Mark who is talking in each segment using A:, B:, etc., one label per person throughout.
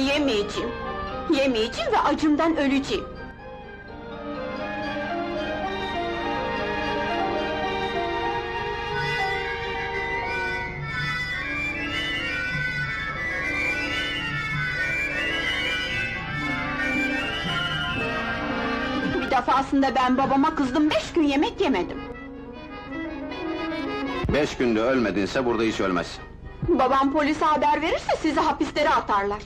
A: yemeyeceğim. Yemeyeceğim ve acımdan öleceğim. Bir defasında ben babama kızdım, beş gün yemek yemedim.
B: Beş günde ölmedinse burada hiç ölmezsin.
A: Babam polise haber verirse sizi hapislere atarlar.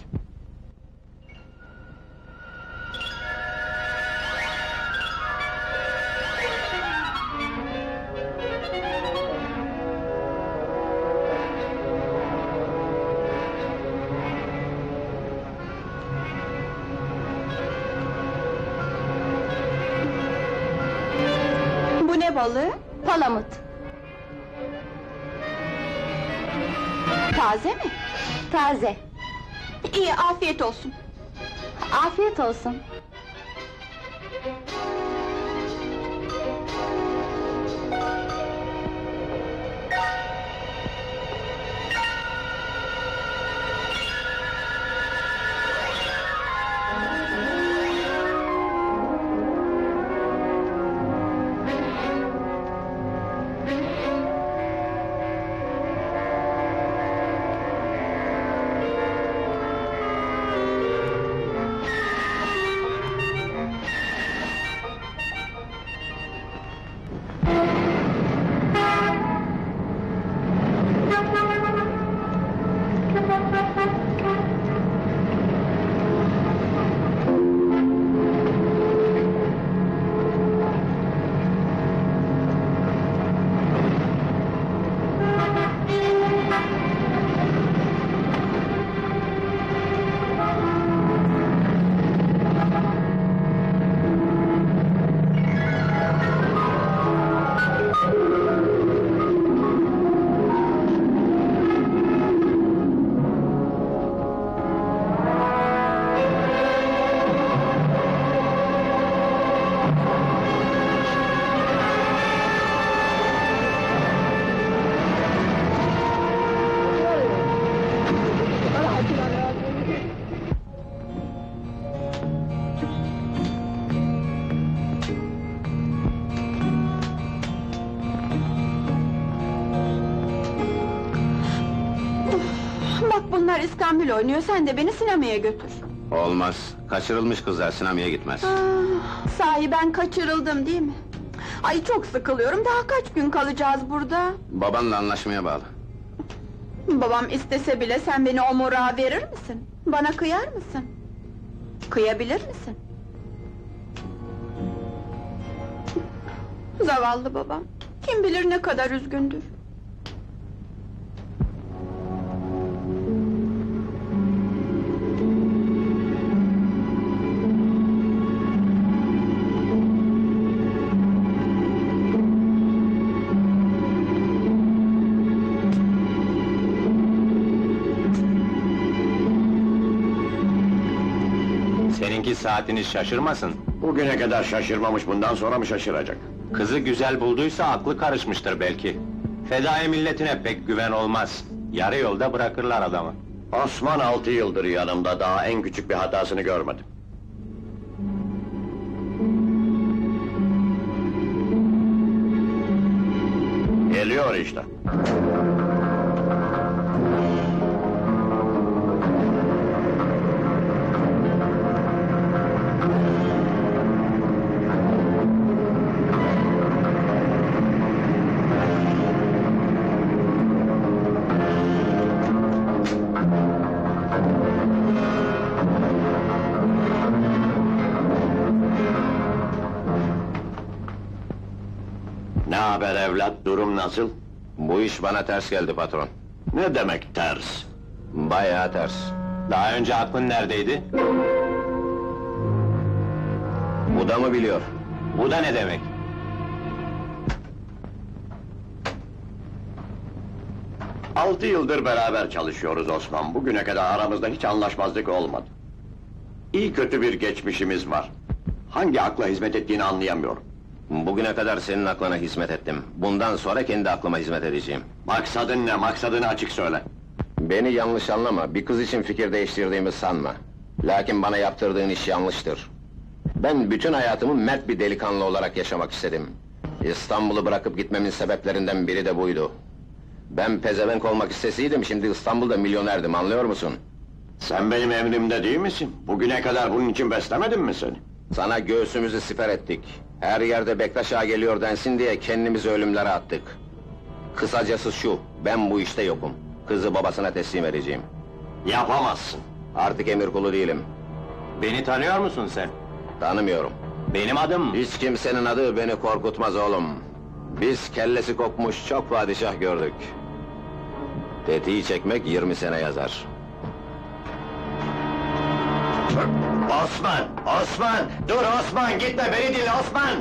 A: Ne balığı?
C: Palamut.
A: Taze mi?
C: Taze.
A: İyi, afiyet olsun.
C: Afiyet olsun.
A: Oynuyor, sen de beni sinemaya götür.
B: Olmaz. Kaçırılmış kızlar sinemaya gitmez.
A: Ah, sahi ben kaçırıldım değil mi? Ay çok sıkılıyorum, daha kaç gün kalacağız burada?
B: Babanla anlaşmaya bağlı.
A: Babam istese bile sen beni o morağa verir misin? Bana kıyar mısın? Kıyabilir misin? Zavallı babam, kim bilir ne kadar üzgündür.
D: Saatiniz şaşırmasın.
E: Bugüne kadar şaşırmamış, bundan sonra mı şaşıracak?
D: Kızı güzel bulduysa aklı karışmıştır belki. Fedai milletine pek güven olmaz. Yarı yolda bırakırlar adamı.
E: Osman altı yıldır yanımda, daha en küçük bir hatasını görmedim. Geliyor işte. Ne haber evlat, durum nasıl?
B: Bu iş bana ters geldi patron.
E: Ne demek ters?
B: Bayağı ters.
D: Daha önce aklın neredeydi?
B: Bu da mı biliyor?
D: Bu da ne demek?
E: Altı yıldır beraber çalışıyoruz Osman. Bugüne kadar aramızda hiç anlaşmazlık olmadı. İyi kötü bir geçmişimiz var. Hangi akla hizmet ettiğini anlayamıyorum.
B: Bugüne kadar senin aklına hizmet ettim. Bundan sonra kendi aklıma hizmet edeceğim.
E: Maksadın ne? Maksadını açık söyle.
B: Beni yanlış anlama, bir kız için fikir değiştirdiğimi sanma. Lakin bana yaptırdığın iş yanlıştır. Ben bütün hayatımı mert bir delikanlı olarak yaşamak istedim. İstanbul'u bırakıp gitmemin sebeplerinden biri de buydu. Ben pezevenk olmak isteseydim, şimdi İstanbul'da milyonerdim, anlıyor musun?
E: Sen benim emrimde değil misin? Bugüne kadar bunun için beslemedim mi seni?
B: Sana göğsümüzü siper ettik. Her yerde Bektaş ağa geliyor densin diye kendimizi ölümlere attık. Kısacası şu, ben bu işte yokum. Kızı babasına teslim edeceğim.
E: Yapamazsın.
B: Artık emir kulu değilim.
D: Beni tanıyor musun sen?
B: Tanımıyorum.
D: Benim adım...
B: Hiç kimsenin adı beni korkutmaz oğlum. Biz kellesi kopmuş çok padişah gördük. Tetiği çekmek 20 sene yazar.
E: Osman! Osman! Dur Osman! Gitme beni dinle Osman!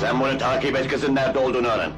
E: Sen bunu takip et kızın nerede olduğunu öğren.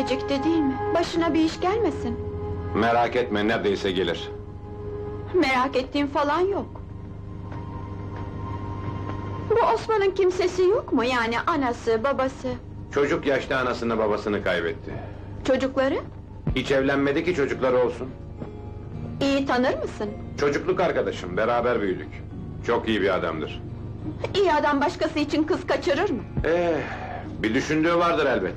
A: Gecikti değil mi? Başına bir iş gelmesin.
D: Merak etme, neredeyse gelir.
A: Merak ettiğim falan yok. Bu Osman'ın kimsesi yok mu? Yani anası, babası,
D: Çocuk yaşta anasını babasını kaybetti.
A: çocukları?
D: Hiç evlenmedi ki çocukları olsun.
A: İyi tanır mısın?
D: Çocukluk arkadaşım, beraber büyüdük. Çok iyi bir adamdır.
A: İyi adam başkası için kız kaçırır mı?
D: Eh, bir düşündüğü vardır elbet.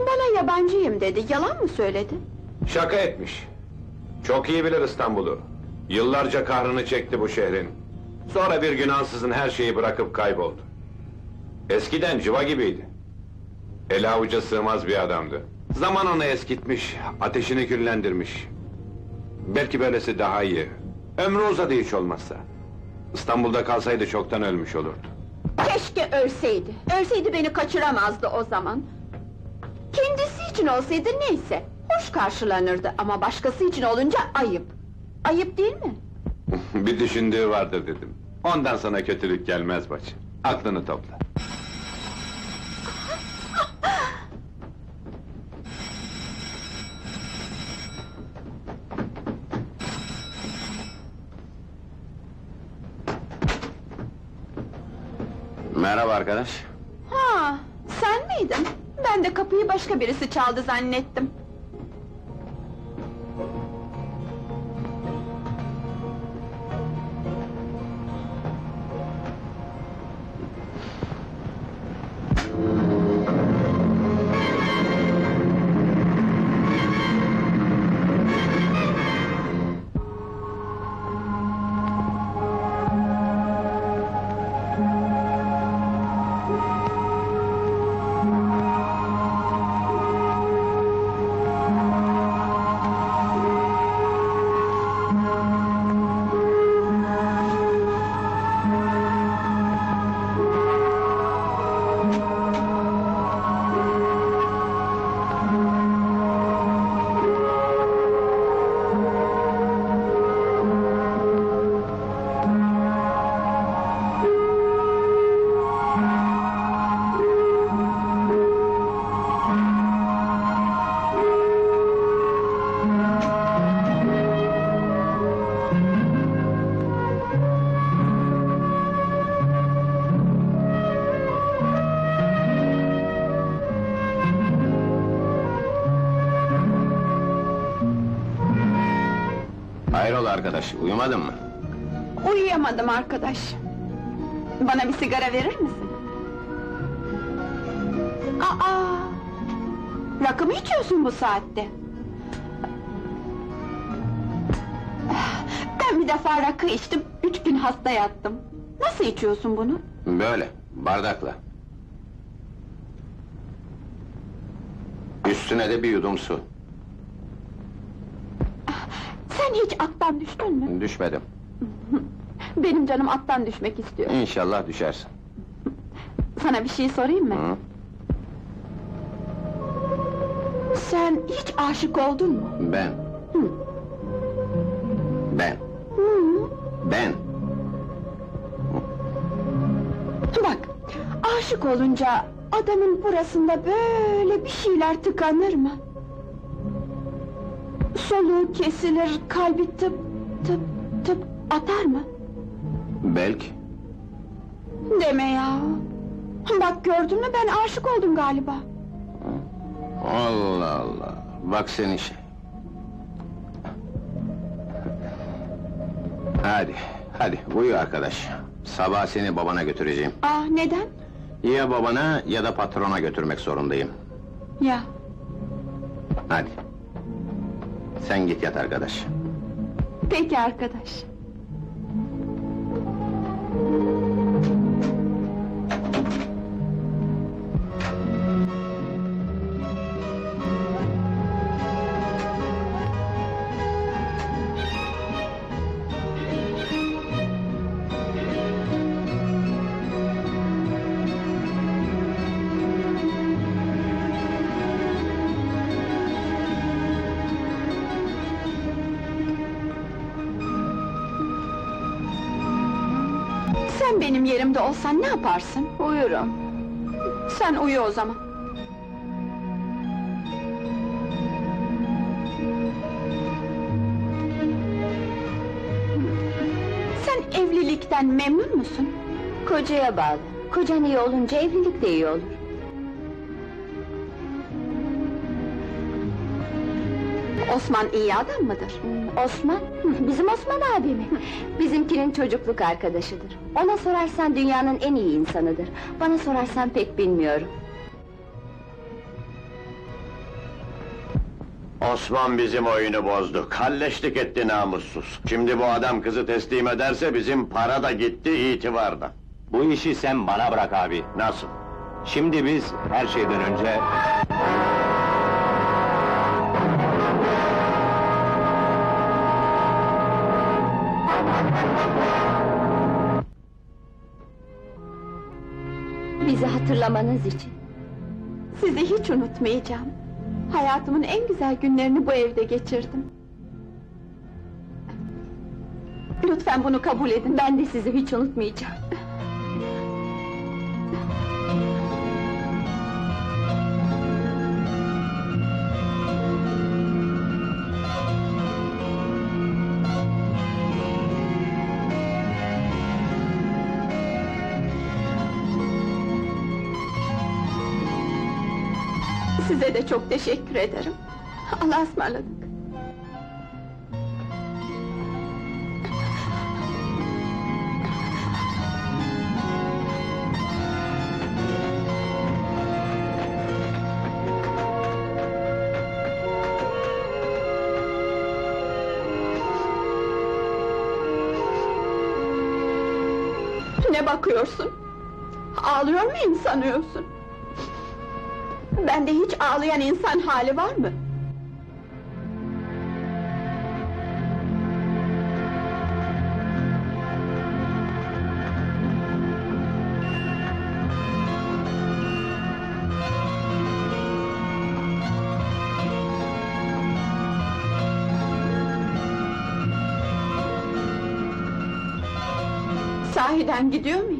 A: Bana yabancıyım dedi, yalan mı söyledi?
D: Şaka etmiş. Çok iyi bilir İstanbul'u. Yıllarca kahrını çekti bu şehrin. Sonra bir gün ansızın her şeyi bırakıp kayboldu. Eskiden civa gibiydi. El avuca sığmaz bir adamdı. Zaman onu eskitmiş, ateşini küllendirmiş. Belki böylesi daha iyi. Ömrü uzadı hiç olmazsa. İstanbul'da kalsaydı çoktan ölmüş olurdu.
A: Keşke ölseydi. Ölseydi beni kaçıramazdı o zaman. Kendisi için olsaydı neyse, hoş karşılanırdı ama başkası için olunca ayıp. Ayıp değil mi?
D: bir düşündüğü vardır dedim. Ondan sana kötülük gelmez bacı. Aklını topla.
B: Merhaba arkadaş.
A: Ha, sen miydin? Ben de kapıyı başka birisi çaldı zannettim.
B: arkadaş, uyumadın mı?
A: Uyuyamadım arkadaş. Bana bir sigara verir misin? Aa! Rakı mı içiyorsun bu saatte? Ben bir defa rakı içtim, üç gün hasta yattım. Nasıl içiyorsun bunu?
B: Böyle, bardakla. Üstüne de bir yudum su.
A: Sen hiç attan düştün mü?
B: Düşmedim.
A: Benim canım attan düşmek istiyor.
B: İnşallah düşersin.
A: Sana bir şey sorayım mı?
B: Hı?
A: Sen hiç aşık oldun mu?
B: Ben. Ben. Ben.
A: Bak, aşık olunca adamın burasında böyle bir şeyler tıkanır mı? Soluğu kesilir, kalbi tıp tıp tıp atar mı?
B: Belki.
A: Deme ya! Bak gördün mü ben aşık oldum galiba.
B: Allah Allah. Bak senin şey. Hadi, hadi uyu arkadaş. Sabah seni babana götüreceğim.
A: Ah neden?
B: Ya babana ya da patrona götürmek zorundayım.
A: Ya,
B: Hadi. Sen git yat arkadaş.
A: peki arkadaş. Sen benim yerimde olsan ne yaparsın?
C: Uyurum.
A: Sen uyu o zaman. Sen evlilikten memnun musun?
C: Kocaya bağlı. Kocan iyi olunca evlilik de iyi olur.
A: Osman iyi adam mıdır?
C: Osman? Bizim Osman abi mi? Bizimkinin çocukluk arkadaşıdır. Ona sorarsan dünyanın en iyi insanıdır. Bana sorarsan pek bilmiyorum.
E: Osman bizim oyunu bozdu. Kalleşlik etti namussuz. Şimdi bu adam kızı teslim ederse bizim para da gitti, itibar da.
F: Bu işi sen bana bırak abi.
E: Nasıl?
F: Şimdi biz her şeyden önce...
C: hatırlamanız için.
A: Sizi hiç unutmayacağım. Hayatımın en güzel günlerini bu evde geçirdim. Lütfen bunu kabul edin.
C: Ben de sizi hiç unutmayacağım.
A: Size de çok teşekkür ederim. Allah'a ısmarladık. Ne bakıyorsun? Ağlıyor muyum sanıyorsun? Bende hiç ağlayan insan hali var mı? Sahiden gidiyor muyuz?